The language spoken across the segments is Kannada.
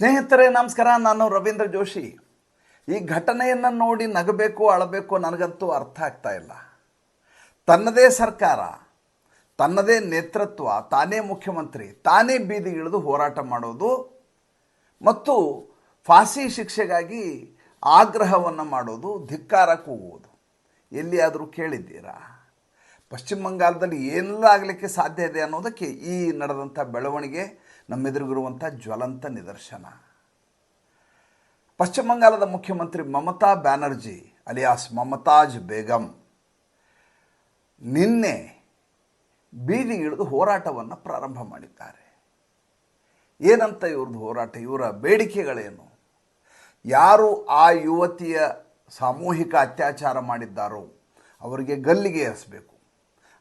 ಸ್ನೇಹಿತರೆ, ನಮಸ್ಕಾರ. ನಾನು ರವೀಂದ್ರ ಜೋಶಿ. ಈ ಘಟನೆಯನ್ನು ನೋಡಿ ನಗಬೇಕು, ಅಳಬೇಕು ನನಗಂತೂ ಅರ್ಥ ಆಗ್ತಾ ಇಲ್ಲ. ತನ್ನದೇ ಸರ್ಕಾರ, ತನ್ನದೇ ನೇತೃತ್ವ, ತಾನೇ ಮುಖ್ಯಮಂತ್ರಿ, ತಾನೇ ಬೀದಿ ಇಳಿದು ಹೋರಾಟ ಮಾಡೋದು ಮತ್ತು ಫಾಸಿ ಶಿಕ್ಷೆಗಾಗಿ ಆಗ್ರಹವನ್ನು ಮಾಡೋದು, ಧಿಕ್ಕಾರ ಕೂಗುವುದು. ಎಲ್ಲಿಯಾದರೂ ಕೇಳಿದ್ದೀರಾ? ಪಶ್ಚಿಮ ಬಂಗಾಳದಲ್ಲಿ ಏನೆಲ್ಲ ಆಗಲಿಕ್ಕೆ ಸಾಧ್ಯ ಇದೆ ಅನ್ನೋದಕ್ಕೆ ಈ ನಡೆದಂಥ ಬೆಳವಣಿಗೆ ನಮ್ಮೆದುರಿಗಿರುವಂಥ ಜ್ವಲಂತ ನಿದರ್ಶನ. ಪಶ್ಚಿಮ ಬಂಗಾಲದ ಮುಖ್ಯಮಂತ್ರಿ ಮಮತಾ ಬ್ಯಾನರ್ಜಿ ಅಲಿಯಾಸ್ ಮಮತಾಜ್ ಬೇಗಂ ನಿನ್ನೆ ಬೀದಿಗಿಳಿದು ಹೋರಾಟವನ್ನು ಪ್ರಾರಂಭ ಮಾಡಿದ್ದಾರೆ. ಏನಂತ ಇವ್ರದ್ದು ಹೋರಾಟ? ಇವರ ಬೇಡಿಕೆಗಳೇನು? ಯಾರು ಆ ಯುವತಿಯ ಸಾಮೂಹಿಕ ಅತ್ಯಾಚಾರ ಮಾಡಿದ್ದಾರೋ ಅವರಿಗೆ ಗಲ್ಲಿಗೆ ಎರಿಸಬೇಕು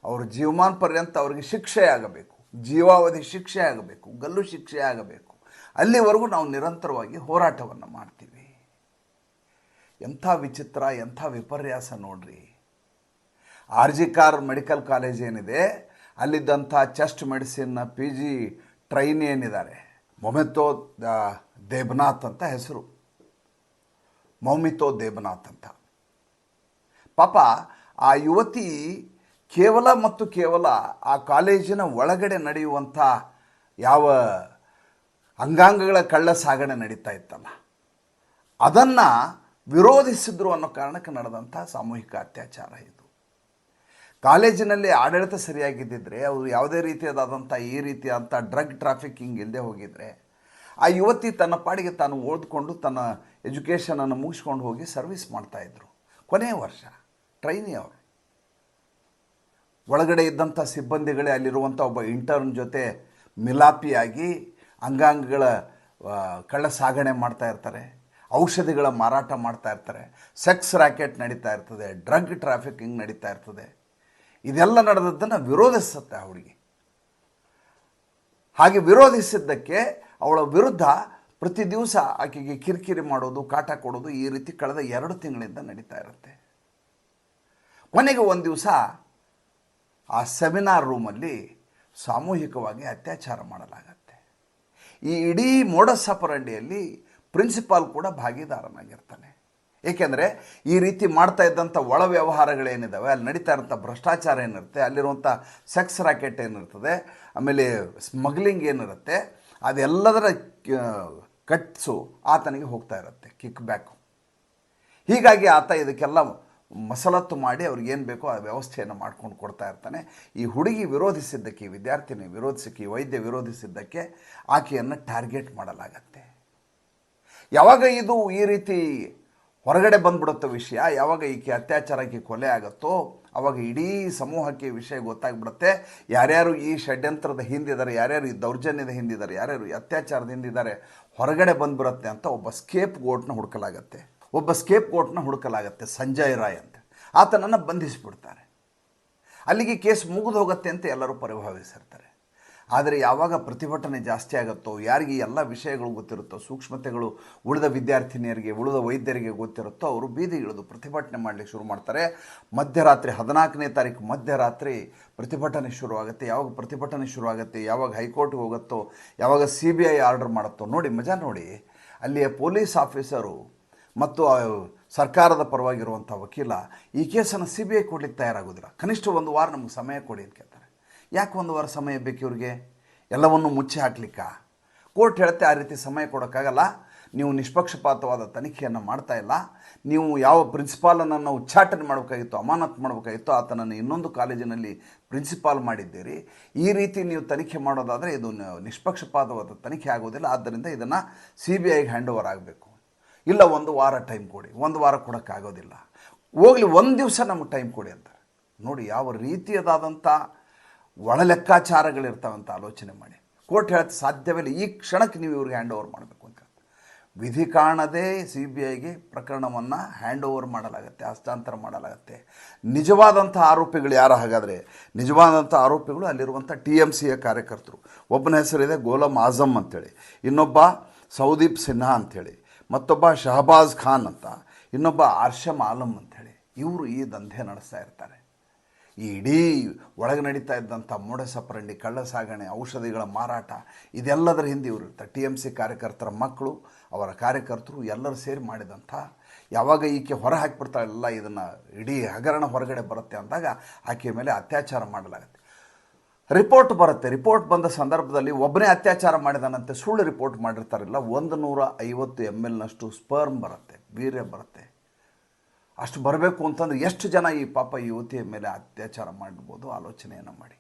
ಅವರ ಜೀವಮಾನ ಪರ್ಯಂತ ಅವರಿಗೆ ಶಿಕ್ಷೆ ಆಗಬೇಕು ಜೀವಾವಧಿ ಶಿಕ್ಷೆ ಆಗಬೇಕು, ಗಲ್ಲು ಶಿಕ್ಷೆ ಆಗಬೇಕು. ಅಲ್ಲಿವರೆಗೂ ನಾವು ನಿರಂತರವಾಗಿ ಹೋರಾಟವನ್ನು ಮಾಡ್ತೀವಿ. ಎಂಥ ವಿಚಿತ್ರ, ಎಂಥ ವಿಪರ್ಯಾಸ ನೋಡ್ರಿ. R G Kar medical college ಏನಿದೆ, ಅಲ್ಲಿದ್ದಂಥ ಚೆಸ್ಟ್ ಮೆಡಿಸಿನ್ನ ಪಿ ಜಿ ಟ್ರೈನ್ ಏನಿದ್ದಾರೆ. ಮೊಮೆತೋ ದೇಬ್ನಾಥ್ ಅಂತ ಹೆಸರು. ಮೌಮಿತೋ ದೇಬನಾಥ್ ಅಂತ. ಪಾಪ ಆ ಯುವತಿ ಕೇವಲ ಮತ್ತು ಕೇವಲ ಆ ಕಾಲೇಜಿನ ಒಳಗಡೆ ನಡೆಯುವಂಥ ಯಾವ ಅಂಗಾಂಗಗಳ ಕಳ್ಳ ಸಾಗಣೆ ನಡೀತಾ ಇತ್ತಲ್ಲ. ಅದನ್ನು ವಿರೋಧಿಸಿದ್ರು ಅನ್ನೋ ಕಾರಣಕ್ಕೆ ನಡೆದಂಥ ಸಾಮೂಹಿಕ ಅತ್ಯಾಚಾರ ಇದು. ಕಾಲೇಜಿನಲ್ಲಿ ಆಡಳಿತ ಸರಿಯಾಗಿದ್ದಿದ್ರೆ, ಅವರು ಯಾವುದೇ ರೀತಿಯಾದಂಥ ಈ ರೀತಿಯಾದಂಥ ಡ್ರಗ್ ಟ್ರಾಫಿಕಿಂಗ್ ಇಲ್ಲದೆ ಹೋಗಿದ್ರೆ, ಆ ಯುವತಿ ತನ್ನ ಪಾಡಿಗೆ ತಾನು ಓದ್ಕೊಂಡು ತನ್ನ ಎಜುಕೇಷನನ್ನು ಮುಗಿಸ್ಕೊಂಡು ಹೋಗಿ ಸರ್ವಿಸ್ ಮಾಡ್ತಾಯಿದ್ರು ಕೊನೆಯ ವರ್ಷ ಟ್ರೈನಿ ಅವರು ಒಳಗಡೆ ಇದ್ದಂಥ ಸಿಬ್ಬಂದಿಗಳೇ ಅಲ್ಲಿರುವಂಥ ಒಬ್ಬ ಇಂಟರ್ನ್ ಜೊತೆ ಮಿಲಾಪಿಯಾಗಿ ಅಂಗಾಂಗಗಳ ಕಳ್ಳ ಸಾಗಣೆ ಮಾಡ್ತಾ ಇರ್ತಾರೆ. ಔಷಧಿಗಳ ಮಾರಾಟ ಮಾಡ್ತಾ ಇರ್ತಾರೆ. ಸೆಕ್ಸ್ ರ್ಯಾಕೆಟ್ ನಡೀತಾ ಇರ್ತದೆ. ಡ್ರಗ್ ಟ್ರಾಫಿಕಿಂಗ್ ನಡೀತಾ ಇರ್ತದೆ. ಇದೆಲ್ಲ ನಡೆದದ್ದನ್ನು ವಿರೋಧಿಸುತ್ತೆ ಆ ಹಾಗೆ ವಿರೋಧಿಸಿದ್ದಕ್ಕೆ ಅವಳ ವಿರುದ್ಧ ಪ್ರತಿ ದಿವಸ ಆಕೆಗೆ ಕಿರಿಕಿರಿ ಮಾಡೋದು, ಕಾಟ ಕೊಡೋದು ಈ ರೀತಿ ಕಳೆದ ಎರಡು ತಿಂಗಳಿಂದ ನಡೀತಾ ಇರುತ್ತೆ. ಕೊನೆಗೆ ಒಂದು ದಿವಸ ಆ ಸೆಮಿನಾರ್ ರೂಮಲ್ಲಿ ಸಾಮೂಹಿಕವಾಗಿ ಅತ್ಯಾಚಾರ ಮಾಡಲಾಗತ್ತೆ. ಈ ಇಡೀ ಮೋಡಸಪರಂಡಿಯಲ್ಲಿ ಪ್ರಿನ್ಸಿಪಾಲ್ ಕೂಡ ಭಾಗಿದಾರನಾಗಿರ್ತಾನೆ. ಏಕೆಂದರೆ ಈ ರೀತಿ ಮಾಡ್ತಾ ಇದ್ದಂಥ ಒಳ ವ್ಯವಹಾರಗಳೇನಿದ್ದಾವೆ ಅಲ್ಲಿ ನಡೀತಾ ಇರೋಂಥ ಭ್ರಷ್ಟಾಚಾರ ಏನಿರುತ್ತೆ, ಅಲ್ಲಿರುವಂಥ ಸೆಕ್ಸ್ ರಾಕೆಟ್ ಏನಿರ್ತದೆ, ಆಮೇಲೆ ಸ್ಮಗ್ಲಿಂಗ್ ಏನಿರುತ್ತೆ, ಅದೆಲ್ಲದರ ಕಟ್ಸು ಆತನಿಗೆ ಹೋಗ್ತಾ ಇರುತ್ತೆ ಕಿಕ್ ಬ್ಯಾಕು ಹೀಗಾಗಿ ಆತ ಇದಕ್ಕೆಲ್ಲ ಮಸಲತ್ತು ಮಾಡಿ ಅವ್ರಿಗೇನು ಬೇಕೋ ಆ ವ್ಯವಸ್ಥೆಯನ್ನು ಮಾಡ್ಕೊಂಡು ಕೊಡ್ತಾ ಇರ್ತಾನೆ. ಈ ಹುಡುಗಿ ವಿರೋಧಿಸಿದ್ದಕ್ಕೆ, ಈ ವಿದ್ಯಾರ್ಥಿನಿ ವಿರೋಧಿಸಕ್ಕೆ, ಈ ವೈದ್ಯ ವಿರೋಧಿಸಿದ್ದಕ್ಕೆ ಆಕೆಯನ್ನು ಟಾರ್ಗೆಟ್ ಮಾಡಲಾಗತ್ತೆ. ಯಾವಾಗ ಇದು ಈ ರೀತಿ ಹೊರಗಡೆ ಬಂದ್ಬಿಡುತ್ತೋ ವಿಷಯ, ಯಾವಾಗ ಈಕೆ ಅತ್ಯಾಚಾರಕ್ಕೆ ಕೊಲೆ ಆಗುತ್ತೋ, ಅವಾಗ ಇಡೀ ಸಮೂಹಕ್ಕೆ ವಿಷಯ ಗೊತ್ತಾಗ್ಬಿಡುತ್ತೆ. ಯಾರ್ಯಾರು ಈ ಷಡ್ಯಂತ್ರದ ಹಿಂದಿದ್ದಾರೆ, ಯಾರ್ಯಾರು ಈ ದೌರ್ಜನ್ಯದ ಹಿಂದಿದ್ದಾರೆ, ಯಾರ್ಯಾರು ಈ ಅತ್ಯಾಚಾರದ ಹಿಂದಿದ್ದಾರೆ, ಹೊರಗಡೆ ಬಂದ್ಬಿಡುತ್ತೆ ಅಂತ ಒಬ್ಬ ಸ್ಕೇಪ್ ಗೋಟ್ನ ಹುಡುಕಲಾಗತ್ತೆ. ಒಬ್ಬ ಸ್ಕೇಪ್ ಕೋರ್ಟ್ನ ಹುಡುಕಲಾಗತ್ತೆ ಸಂಜಯ್ ರಾಯ್ ಅಂತ. ಆತನನ್ನು ಬಂಧಿಸಿಬಿಡ್ತಾರೆ. ಅಲ್ಲಿಗೆ ಕೇಸ್ ಮುಗಿದು ಹೋಗುತ್ತೆ ಅಂತ ಎಲ್ಲರೂ ಪರಿಭಾವಿಸಿರ್ತಾರೆ. ಆದರೆ ಯಾವಾಗ ಪ್ರತಿಭಟನೆ ಜಾಸ್ತಿ ಆಗುತ್ತೋ, ಯಾರಿಗೆ ಎಲ್ಲ ವಿಷಯಗಳು ಗೊತ್ತಿರುತ್ತೋ, ಸೂಕ್ಷ್ಮತೆಗಳು ಉಳಿದ ವಿದ್ಯಾರ್ಥಿನಿಯರಿಗೆ, ಉಳಿದ ವೈದ್ಯರಿಗೆ ಗೊತ್ತಿರುತ್ತೋ, ಅವರು ಬೀದಿ ಇಳಿದು ಪ್ರತಿಭಟನೆ ಮಾಡಲಿಕ್ಕೆ ಶುರು ಮಾಡ್ತಾರೆ. ಮಧ್ಯರಾತ್ರಿ ಹದಿನಾಲ್ಕನೇ ತಾರೀಕು ಮಧ್ಯರಾತ್ರಿ ಪ್ರತಿಭಟನೆ ಶುರುವಾಗುತ್ತೆ ಯಾವಾಗ ಪ್ರತಿಭಟನೆ ಶುರುವಾಗುತ್ತೆ ಯಾವಾಗ ಹೈಕೋರ್ಟ್ಗೆ ಹೋಗುತ್ತೋ, ಯಾವಾಗ ಸಿ ಬಿ ಐ ಆರ್ಡರ್ ಮಾಡುತ್ತೋ, ನೋಡಿ ಮಜಾ ನೋಡಿ. ಅಲ್ಲಿಯ ಪೊಲೀಸ್ ಆಫೀಸರು ಮತ್ತು ಸರ್ಕಾರದ ಪರವಾಗಿರುವಂಥ ವಕೀಲ, ಈ ಕೇಸನ್ನು ಸಿ ಬಿ ಐ ಕೊಡ್ಲಿಕ್ಕೆ ತಯಾರಾಗೋದಿಲ್ಲ ಕನಿಷ್ಠ ಒಂದು ವಾರ ನಮಗೆ ಸಮಯ ಕೊಡಿ ಅಂತ ಕೇಳ್ತಾರೆ. ಯಾಕೆ ಒಂದು ವಾರ ಸಮಯ ಬೇಕು ಇವ್ರಿಗೆ? ಎಲ್ಲವನ್ನು ಮುಚ್ಚಿ ಹಾಕ್ಲಿಕ್ಕ? ಕೋರ್ಟ್ ಹೇಳುತ್ತೆ ಆ ರೀತಿ ಸಮಯ ಕೊಡೋಕ್ಕಾಗಲ್ಲ. ನೀವು ನಿಷ್ಪಕ್ಷಪಾತವಾದ ತನಿಖೆಯನ್ನು ಮಾಡ್ತಾ ಇಲ್ಲ. ನೀವು ಯಾವ ಪ್ರಿನ್ಸಿಪಾಲನನ್ನು ಉಚ್ಚಾಟನೆ ಮಾಡಬೇಕಾಗಿತ್ತು, ಅಮಾನತ್ ಮಾಡಬೇಕಾಗಿತ್ತು, ಆತನನ್ನು ಇನ್ನೊಂದು ಕಾಲೇಜಿನಲ್ಲಿ ಪ್ರಿನ್ಸಿಪಾಲ್ ಮಾಡಿದ್ದೀರಿ. ಈ ರೀತಿ ನೀವು ತನಿಖೆ ಮಾಡೋದಾದರೆ ಇದು ನಿಷ್ಪಕ್ಷಪಾತವಾದ ತನಿಖೆ ಆಗೋದಿಲ್ಲ. ಆದ್ದರಿಂದ ಇದನ್ನು ಸಿ ಬಿ ಐಗೆ ಹ್ಯಾಂಡ್ ಓವರ್ ಆಗಬೇಕು. ಇಲ್ಲ, ಒಂದು ವಾರ ಟೈಮ್ ಕೊಡಿ. ಒಂದು ವಾರ ಕೊಡೋಕ್ಕಾಗೋದಿಲ್ಲ ಹೋಗಲಿ, ಒಂದು ದಿವಸ ನಮಗೆ ಟೈಮ್ ಕೊಡಿ ಅಂತಾರೆ ನೋಡಿ, ಯಾವ ರೀತಿಯದಾದಂಥ ಒಳ ಅಂತ ಆಲೋಚನೆ ಮಾಡಿ. ಕೋರ್ಟ್ ಹೇಳಕ್ಕೆ ಸಾಧ್ಯವಿಲ್ಲ ಈ ಕ್ಷಣಕ್ಕೆ ನೀವು ಇವ್ರಿಗೆ ಹ್ಯಾಂಡ್ ಓವರ್ ಮಾಡಬೇಕು ಅಂತ. ವಿಧಿ ಕಾಣದೇ ಸಿ ಬಿ ಐಗೆ ಪ್ರಕರಣವನ್ನು ಹ್ಯಾಂಡ್ ಓವರ್ ಮಾಡಲಾಗತ್ತೆ, ಹಸ್ತಾಂತರ ಮಾಡಲಾಗತ್ತೆ. ನಿಜವಾದಂಥ ಆರೋಪಿಗಳು ಯಾರು? ಹಾಗಾದರೆ ನಿಜವಾದಂಥ ಆರೋಪಿಗಳು ಅಲ್ಲಿರುವಂಥ ಟಿ ಎಂ ಸಿಯ ಕಾರ್ಯಕರ್ತರು. ಒಬ್ಬನ ಹೆಸರಿದೆ ಗೋಲಂ ಆಜಮ್ ಅಂತೇಳಿ. ಇನ್ನೊಬ್ಬ ಸೌದೀಪ್ ಸಿನ್ಹಾ ಅಂಥೇಳಿ ಮತ್ತೊಬ್ಬ ಶಹಬಾಜ್ ಖಾನ್ ಅಂತ, ಇನ್ನೊಬ್ಬ ಆರ್ಷಮ್ ಆಲಮ್ ಅಂಥೇಳಿ, ಇವರು ಈ ದಂಧೆ ನಡೆಸ್ತಾ ಇರ್ತಾರೆ. ಈ ಇಡೀ ಒಳಗೆ ನಡೀತಾ ಇದ್ದಂಥ ಮೋಡ ಕಳ್ಳ ಸಾಗಣೆ ಔಷಧಿಗಳ ಮಾರಾಟ, ಇದೆಲ್ಲದರ ಹಿಂದೆ ಇವರು ಇರ್ತಾರೆ. ಟಿ ಎಂ ಸಿ ಕಾರ್ಯಕರ್ತರ ಮಕ್ಕಳು, ಅವರ ಕಾರ್ಯಕರ್ತರು ಎಲ್ಲರೂ ಸೇರಿ ಮಾಡಿದಂಥ, ಯಾವಾಗ ಈಕೆ ಹೊರ ಹಾಕಿಬಿಡ್ತಾಳೆಲ್ಲ ಇದನ್ನು ಇಡೀ ಹಗರಣ ಹೊರಗಡೆ ಬರುತ್ತೆ ಅಂದಾಗ ಆಕೆಯ ಮೇಲೆ ಅತ್ಯಾಚಾರ ಮಾಡಲಾಗುತ್ತೆ. ರಿಪೋರ್ಟ್ ಬರುತ್ತೆ. ರಿಪೋರ್ಟ್ ಬಂದ ಸಂದರ್ಭದಲ್ಲಿ ಒಬ್ಬನೇ ಅತ್ಯಾಚಾರ ಮಾಡಿದಾನಂತೆ ಸುಳ್ಳು ರಿಪೋರ್ಟ್ ಮಾಡಿರ್ತಾರಲ್ಲ. ಒಂದು ನೂರ ಐವತ್ತು ಎಂ ಎಲ್ನಷ್ಟು ಸ್ಪರ್ಮ್ ಬರುತ್ತೆ, ವೀರ್ಯ ಬರುತ್ತೆ. ಅಷ್ಟು ಬರಬೇಕು ಅಂತಂದ್ರೆ ಎಷ್ಟು ಜನ ಈ ಪಾಪ ಯುವತಿಯ ಮೇಲೆ ಅತ್ಯಾಚಾರ ಮಾಡ್ಬೋದು? ಆಲೋಚನೆಯನ್ನು ಮಾಡಿ.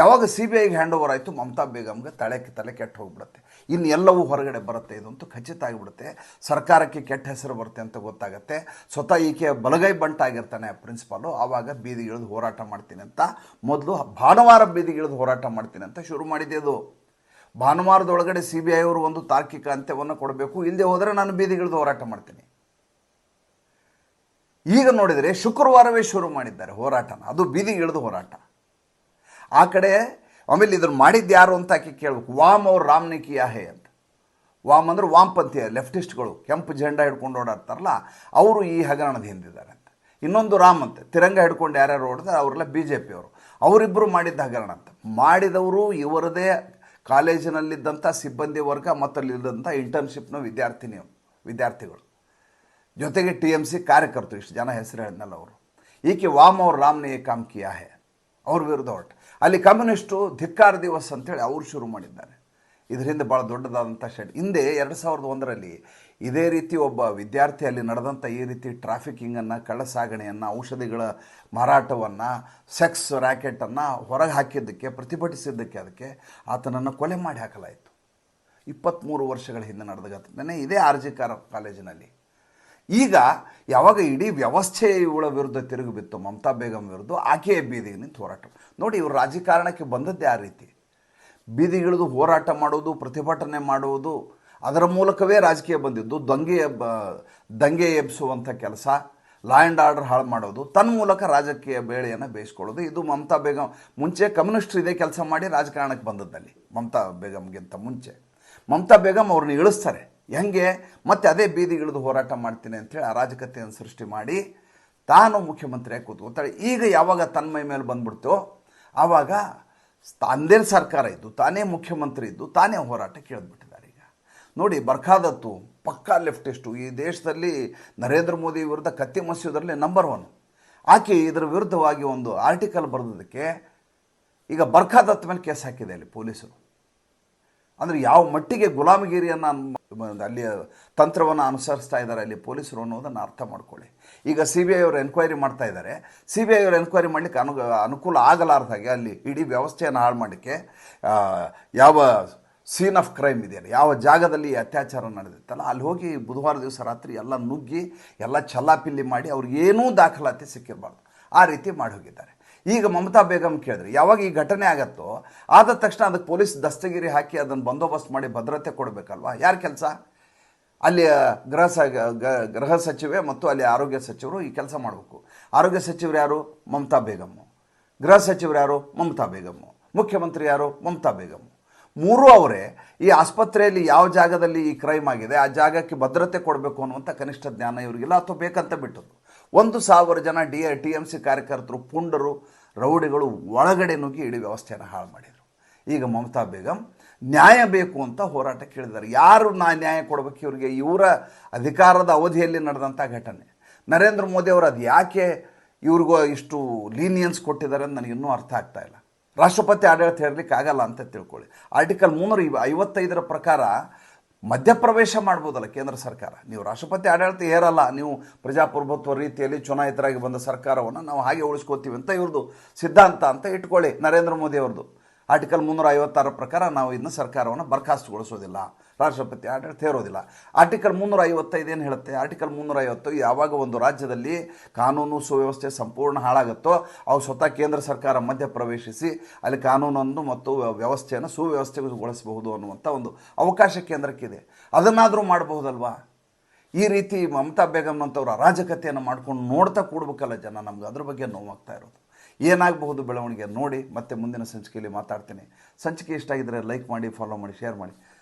ಯಾವಾಗ ಸಿ ಬಿ ಐಗೆ ಹ್ಯಾಂಡ್ ಓವರ್ ಆಯಿತು, ಮಮತಾ ಬೇಗಮ್ಗೆ ತಲೆ ತಲೆ ಕೆಟ್ಟು ಹೋಗ್ಬಿಡುತ್ತೆ. ಇನ್ನು ಎಲ್ಲವೂ ಹೊರಗಡೆ ಬರುತ್ತೆ ಇದಂತೂ ಖಚಿತ ಆಗಿಬಿಡುತ್ತೆ. ಸರ್ಕಾರಕ್ಕೆ ಕೆಟ್ಟ ಹೆಸರು ಬರುತ್ತೆ ಅಂತ ಗೊತ್ತಾಗುತ್ತೆ. ಸ್ವತಃ ಈಕೆ ಬಲಗೈ ಬಂಟಾಗಿರ್ತಾನೆ ಪ್ರಿನ್ಸಿಪಾಲು ಆವಾಗ ಬೀದಿಗಿಳಿದು ಹೋರಾಟ ಮಾಡ್ತೀನಿ ಅಂತ. ಮೊದಲು ಭಾನುವಾರ ಬೀದಿಗಿಳಿದು ಹೋರಾಟ ಮಾಡ್ತೀನಿ ಅಂತ ಶುರು ಮಾಡಿದೆ ಅದು. ಭಾನುವಾರದೊಳಗಡೆ ಸಿ ಬಿ ಐ ಅವರು ಒಂದು ತಾರ್ಕಿಕ ಅಂತ್ಯವನ್ನು ಕೊಡಬೇಕು. ಇಲ್ಲದೆ ಹೋದರೆ ನಾನು ಬೀದಿಗಿಳಿದು ಹೋರಾಟ ಮಾಡ್ತೀನಿ. ಈಗ ನೋಡಿದರೆ ಶುಕ್ರವಾರವೇ ಶುರು ಮಾಡಿದ್ದಾರೆ ಹೋರಾಟನ. ಅದು ಬೀದಿಗೆ ಇಳಿದು ಹೋರಾಟ. ಆ ಕಡೆ ಆಮೇಲೆ ಇದನ್ನು ಮಾಡಿದ್ದು ಯಾರು ಅಂತ ಆಕೆ ಕೇಳಬೇಕು. ವಾಮ್ ಅವ್ರು ರಾಮ್ನಿಕಿ ಯಾಹೆ ಅಂತ. ವಾಮ್ ಅಂದ್ರೆ ವಾಮಪಂಥೀಯ ಲೆಫ್ಟಿಸ್ಟ್ಗಳು. ಕೆಂಪು ಜೆಂಡಾ ಹಿಡ್ಕೊಂಡು ಓಡಾಡ್ತಾರಲ್ಲ, ಅವರು ಈ ಹಗರಣದ ಹಿಂದಿದ್ದಾರೆ ಅಂತ. ಇನ್ನೊಂದು ರಾಮ್ ಅಂತ. ತಿರಂಗ ಹಿಡ್ಕೊಂಡು ಯಾರ್ಯಾರು ಓಡಿದ್ರೆ ಅವರೆಲ್ಲ ಬಿ ಜೆ ಪಿಯವರು ಅವರಿಬ್ಬರು ಮಾಡಿದ್ದ ಹಗರಣ ಅಂತ. ಮಾಡಿದವರು ಇವರದೇ ಕಾಲೇಜಿನಲ್ಲಿದ್ದಂಥ ಸಿಬ್ಬಂದಿ ವರ್ಗ ಮತ್ತು ಅಲ್ಲಿದ್ದಂಥ ಇಂಟರ್ನ್ಶಿಪ್ನ ವಿದ್ಯಾರ್ಥಿನಿ, ವಿದ್ಯಾರ್ಥಿಗಳು. ಜೊತೆಗೆ ಟಿ ಎಂ ಸಿ ಕಾರ್ಯಕರ್ತರು, ಇಷ್ಟು ಜನ ಹೆಸರು ಹೇಳಿದ್ನಲ್ಲ ಅವರು. ಈಕೆ ವಾಮ್ ಅವ್ರ ರಾಮ್ನೇ ಕಾಮ್ ಕಿಯಾ ಅವ್ರ ವಿರುದ್ಧ ಹೊರಟು ಅಲ್ಲಿ ಕಮ್ಯುನಿಸ್ಟು ಧಿಕ್ಕಾರ ದಿವಸ್ ಅಂತೇಳಿ ಅವರು ಶುರು ಮಾಡಿದ್ದಾರೆ. ಇದರಿಂದ ಭಾಳ ದೊಡ್ಡದಾದಂಥ ಶೆಡ್ ಹಿಂದೆ ಎರಡು ಸಾವಿರದ ಒಂದರಲ್ಲಿ ಇದೇ ರೀತಿ ಒಬ್ಬ ವಿದ್ಯಾರ್ಥಿ ಅಲ್ಲಿ ನಡೆದಂಥ ಈ ರೀತಿ ಟ್ರಾಫಿಕಿಂಗನ್ನು ಕಳ್ಳ ಸಾಗಣೆಯನ್ನು ಔಷಧಿಗಳ ಮಾರಾಟವನ್ನು, ಸೆಕ್ಸ್ ರ್ಯಾಕೆಟನ್ನು ಹೊರಗೆ ಹಾಕಿದ್ದಕ್ಕೆ, ಪ್ರತಿಭಟಿಸಿದ್ದಕ್ಕೆ ಅದಕ್ಕೆ ಆತನನ್ನು ಕೊಲೆ ಮಾಡಿ ಹಾಕಲಾಯಿತು. ಇಪ್ಪತ್ತ್ಮೂರು ವರ್ಷಗಳ ಹಿಂದೆ ನಡೆದ ಘಟನೆ. ಇದೇ ಆರ್ ಜಿ ಕಾರ ಕಾಲೇಜಿನಲ್ಲಿ. ಈಗ ಯಾವಾಗ ಇಡೀ ವ್ಯವಸ್ಥೆ ಇವಳ ವಿರುದ್ಧ ತಿರುಗಿ ಬಿತ್ತು, ಮಮತಾ ಬೇಗಂ ವಿರುದ್ಧ, ಆಕೆಯ ಬೀದಿಗೆ ನಿಂತು ಹೋರಾಟ ನೋಡಿ, ಇವರು ರಾಜಕಾರಣಕ್ಕೆ ಬಂದದ್ದೇ ಆ ರೀತಿ. ಬೀದಿಗಿಳಿದು ಹೋರಾಟ ಮಾಡೋದು ಪ್ರತಿಭಟನೆ ಮಾಡುವುದು, ಅದರ ಮೂಲಕವೇ ರಾಜಕೀಯ ಬಂದಿದ್ದು. ದಂಗೆ ದಂಗೆ ಎಬ್ಬಿಸುವಂಥ ಕೆಲಸ ಲಾ ಆ್ಯಂಡ್ ಆರ್ಡರ್ ಹಾಳು ಮಾಡೋದು ತನ್ನ ಮೂಲಕ ರಾಜಕೀಯ ಬೇಳೆಯನ್ನು ಬೇಯಿಸ್ಕೊಳ್ಳೋದು. ಇದು ಮಮತಾ ಬೇಗಂ ಮುಂಚೆ ಕಮ್ಯುನಿಸ್ಟ್ ಇದೇ ಕೆಲಸ ಮಾಡಿ ರಾಜಕಾರಣಕ್ಕೆ ಬಂದದ್ದಲ್ಲಿ, ಮಮತಾ ಬೇಗಂಗಿಂತ ಮುಂಚೆ. ಮಮತಾ ಬೇಗಂ ಅವ್ರನ್ನ ಇಳಿಸ್ತಾರೆ. ಹೆಂಗೆ? ಮತ್ತೆ ಅದೇ ಬೀದಿಗಿಳಿದು ಹೋರಾಟ ಮಾಡ್ತೀನಿ ಅಂತೇಳಿ ಅರಾಜಕತೆಯನ್ನು ಸೃಷ್ಟಿ ಮಾಡಿ ತಾನು ಮುಖ್ಯಮಂತ್ರಿಯಾಗಿ ಕೂತ್ಕೊತಾಳೆ ಈಗ ಯಾವಾಗ ತನ್ನ ಮೈ ಮೇಲೆ ಬಂದ್ಬಿಡ್ತೋ, ಆವಾಗ ತಂದೇ ಸರ್ಕಾರ ಇದ್ದು, ತಾನೇ ಮುಖ್ಯಮಂತ್ರಿ ಇದ್ದು, ತಾನೇ ಹೋರಾಟ ಕೇಳಿದ್ಬಿಟ್ಟಿದ್ದಾರೆ ಈಗ. ನೋಡಿ, ಬರ್ಖಾದತ್ತು ಪಕ್ಕಾ ಲೆಫ್ಟಿಸ್ಟು. ಈ ದೇಶದಲ್ಲಿ ನರೇಂದ್ರ ಮೋದಿ ವಿರುದ್ಧ ಕತ್ತಿ ಮಸೀದರಲ್ಲಿ ನಂಬರ್ ಒನ್ ಆಕೆ ಇದರ ವಿರುದ್ಧವಾಗಿ ಒಂದು ಆರ್ಟಿಕಲ್ ಬರೆದಿದ್ದಕ್ಕೆ ಈಗ ಬರ್ಖಾದತ್ ಮೇಲೆ ಕೇಸ್ ಹಾಕಿದೆ ಅಲ್ಲಿ ಪೊಲೀಸರು. ಅಂದರೆ ಯಾವ ಮಟ್ಟಿಗೆ ಗುಲಾಮಗಿರಿಯನ್ನು ಅಲ್ಲಿ ತಂತ್ರವನ್ನು ಅನುಸರಿಸ್ತಾ ಇದ್ದಾರೆ ಅಲ್ಲಿ ಪೊಲೀಸರು ಅನ್ನೋದನ್ನು ಅರ್ಥ ಮಾಡ್ಕೊಳ್ಳಿ. ಈಗ ಸಿ ಬಿ ಐ ಅವರು ಎನ್ಕ್ವೈರಿ ಮಾಡ್ತಾ ಇದ್ದಾರೆ. ಸಿ ಬಿ ಐ ಅವರು ಎನ್ಕ್ವೈರಿ ಮಾಡಲಿಕ್ಕೆ ಅನು, ಅನುಕೂಲ ಆಗಲಾರ್ದಾಗೆ ಅಲ್ಲಿ ಇಡೀ ವ್ಯವಸ್ಥೆಯನ್ನು ಹಾಳು ಮಾಡಲಿಕ್ಕೆ ಯಾವ ಸೀನ್ ಆಫ್ ಕ್ರೈಮ್ ಇದೆಯಲ್ಲ, ಯಾವ ಜಾಗದಲ್ಲಿ ಅತ್ಯಾಚಾರ ನಡೆದಿತ್ತಲ್ಲ, ಅಲ್ಲಿ ಹೋಗಿ ಬುಧವಾರ ದಿವಸ ರಾತ್ರಿ ಎಲ್ಲ ನುಗ್ಗಿ ಎಲ್ಲ ಚಲ್ಲಾಪಿಲ್ಲಿ ಮಾಡಿ ಅವ್ರಿಗೇನೂ ದಾಖಲಾತಿ ಸಿಕ್ಕಿರಬಾರ್ದು. ಆ ರೀತಿ ಮಾಡಿ ಹೋಗಿದ್ದಾರೆ. ಈಗ ಮಮತಾ ಬೇಗಂ ಕೇಳಿದ್ರೆ, ಯಾವಾಗ ಈ ಘಟನೆ ಆಗತ್ತೋ ಆದ ತಕ್ಷಣ ಅದಕ್ಕೆ ಪೊಲೀಸ್ ದಸ್ತಗಿರಿ ಹಾಕಿ ಅದನ್ನು ಬಂದೋಬಸ್ತ್ ಮಾಡಿ ಭದ್ರತೆ ಕೊಡಬೇಕಲ್ವಾ? ಯಾರ ಕೆಲಸ? ಅಲ್ಲಿ ಗೃಹ ಸ ಗೃಹ ಸಚಿವೆ ಮತ್ತು ಅಲ್ಲಿ ಆರೋಗ್ಯ ಸಚಿವರು ಈ ಕೆಲಸ ಮಾಡಬೇಕು. ಆರೋಗ್ಯ ಸಚಿವರು ಯಾರು? ಮಮತಾ ಬೇಗಮ್ಮು ಗೃಹ ಸಚಿವರು ಯಾರು? ಮಮತಾ ಬೇಗಮ್ಮು ಮುಖ್ಯಮಂತ್ರಿ ಯಾರು? ಮಮತಾ ಬೇಗಮ್ಮು ಮೂರು ಅವರೇ ಈ ಆಸ್ಪತ್ರೆಯಲ್ಲಿ ಯಾವ ಜಾಗದಲ್ಲಿ ಈ ಕ್ರೈಮ್ ಆಗಿದೆ, ಆ ಜಾಗಕ್ಕೆ ಭದ್ರತೆ ಕೊಡಬೇಕು ಅನ್ನುವಂಥ ಕನಿಷ್ಠ ಜ್ಞಾನ ಇವರಿಗಿಲ್ಲ ಅಥವಾ ಬೇಕಂತ ಬಿಟ್ಟದ್ದು. ಒಂದು ಸಾವಿರ ಜನ ಡಿ ಟಿ ಎಂ ಸಿ ಕಾರ್ಯಕರ್ತರು, ಪುಂಡರು, ರೌಡಿಗಳು ಒಳಗಡೆ ನುಗ್ಗಿ ಇಡೀ ವ್ಯವಸ್ಥೆಯನ್ನು ಹಾಳು ಮಾಡಿದರು. ಈಗ ಮಮತಾ ಬೇಗಂ ನ್ಯಾಯ ಬೇಕು ಅಂತ ಹೋರಾಟ ಕೇಳಿದ್ದಾರೆ. ಯಾರು ನಾ ನ್ಯಾಯ ಕೊಡಬೇಕು ಇವರಿಗೆ? ಇವರ ಅಧಿಕಾರದ ಅವಧಿಯಲ್ಲಿ ನಡೆದಂಥ ಘಟನೆ. ನರೇಂದ್ರ ಮೋದಿ ಅವರು ಅದು ಯಾಕೆ ಇವ್ರಿಗೂ ಇಷ್ಟು ಲೀನಿಯನ್ಸ್ ಕೊಟ್ಟಿದ್ದಾರೆ ಅಂತ ನನಗೆ ಇನ್ನೂ ಅರ್ಥ ಆಗ್ತಾ ಇಲ್ಲ. ರಾಷ್ಟ್ರಪತಿ ಆಡಳಿತ ಹೇಳಲಿಕ್ಕೆ ಆಗಲ್ಲ ಅಂತ ತಿಳ್ಕೊಳ್ಳಿ. ಆರ್ಟಿಕಲ್ ಮುನ್ನೂರ ಐವತ್ತೈದರ ಪ್ರಕಾರ ಮಧ್ಯಪ್ರವೇಶ ಮಾಡ್ಬೋದಲ್ಲ ಕೇಂದ್ರ ಸರ್ಕಾರ. ನೀವು ರಾಷ್ಟ್ರಪತಿ ಆಡಳಿತ ಏರಲ್ಲ ನೀವು ಪ್ರಜಾಪ್ರಭುತ್ವ ರೀತಿಯಲ್ಲಿ ಚುನಾಯಿತರಾಗಿ ಬಂದ ಸರ್ಕಾರವನ್ನು ನಾವು ಹಾಗೆ ಉಳಿಸ್ಕೋತೀವಿ ಅಂತ ಇವ್ರದ್ದು ಸಿದ್ಧಾಂತ ಅಂತ ಇಟ್ಕೊಳ್ಳಿ ನರೇಂದ್ರ ಮೋದಿ ಅವ್ರದ್ದು ಆರ್ಟಿಕಲ್ ಮುನ್ನೂರ ಐವತ್ತಾರ ಪ್ರಕಾರ ನಾವು ಇನ್ನು ಸರ್ಕಾರವನ್ನು ಬರ್ಖಾಸ್ತುಗೊಳಿಸೋದಿಲ್ಲ ರಾಷ್ಟ್ರಪತಿ ಆಡಳಿತ ಇರೋದಿಲ್ಲ ಆರ್ಟಿಕಲ್ ಮುನ್ನೂರ ಐವತ್ತೈದು ಏನು ಹೇಳುತ್ತೆ? ಆರ್ಟಿಕಲ್ ಮುನ್ನೂರ ಐವತ್ತು ಯಾವಾಗ ಒಂದು ರಾಜ್ಯದಲ್ಲಿ ಕಾನೂನು ಸುವ್ಯವಸ್ಥೆ ಸಂಪೂರ್ಣ ಹಾಳಾಗುತ್ತೋ, ಅವು ಸ್ವತಃ ಕೇಂದ್ರ ಸರ್ಕಾರ ಮಧ್ಯ ಪ್ರವೇಶಿಸಿ ಅಲ್ಲಿ ಕಾನೂನನ್ನು ಮತ್ತು ವ್ಯವಸ್ಥೆಯನ್ನು ಸುವ್ಯವಸ್ಥೆಗೊಳಿಸಬಹುದು ಅನ್ನುವಂಥ ಒಂದು ಅವಕಾಶ ಕೇಂದ್ರಕ್ಕಿದೆ ಅದನ್ನಾದರೂ ಮಾಡಬಹುದಲ್ವಾ? ಈ ರೀತಿ ಮಮತಾ ಬೇಗಮ್ನಂಥವ್ರು ಅರಾಜಕತೆಯನ್ನು ಮಾಡ್ಕೊಂಡು ನೋಡ್ತಾ ಕೂಡ್ಬೇಕಲ್ಲ ಜನ. ನಮ್ಗೆ ಅದ್ರ ಬಗ್ಗೆ ನೋವಾಗ್ತಾ ಇರೋದು. ಏನಾಗಬಹುದು ಬೆಳವಣಿಗೆ ನೋಡಿ ಮತ್ತೆ ಮುಂದಿನ ಸಂಚಿಕೆಯಲ್ಲಿ ಮಾತಾಡ್ತೀನಿ. ಸಂಚಿಕೆ ಇಷ್ಟ ಆಗಿದ್ದರೆ ಲೈಕ್ ಮಾಡಿ ಫಾಲೋ ಮಾಡಿ ಶೇರ್ ಮಾಡಿ.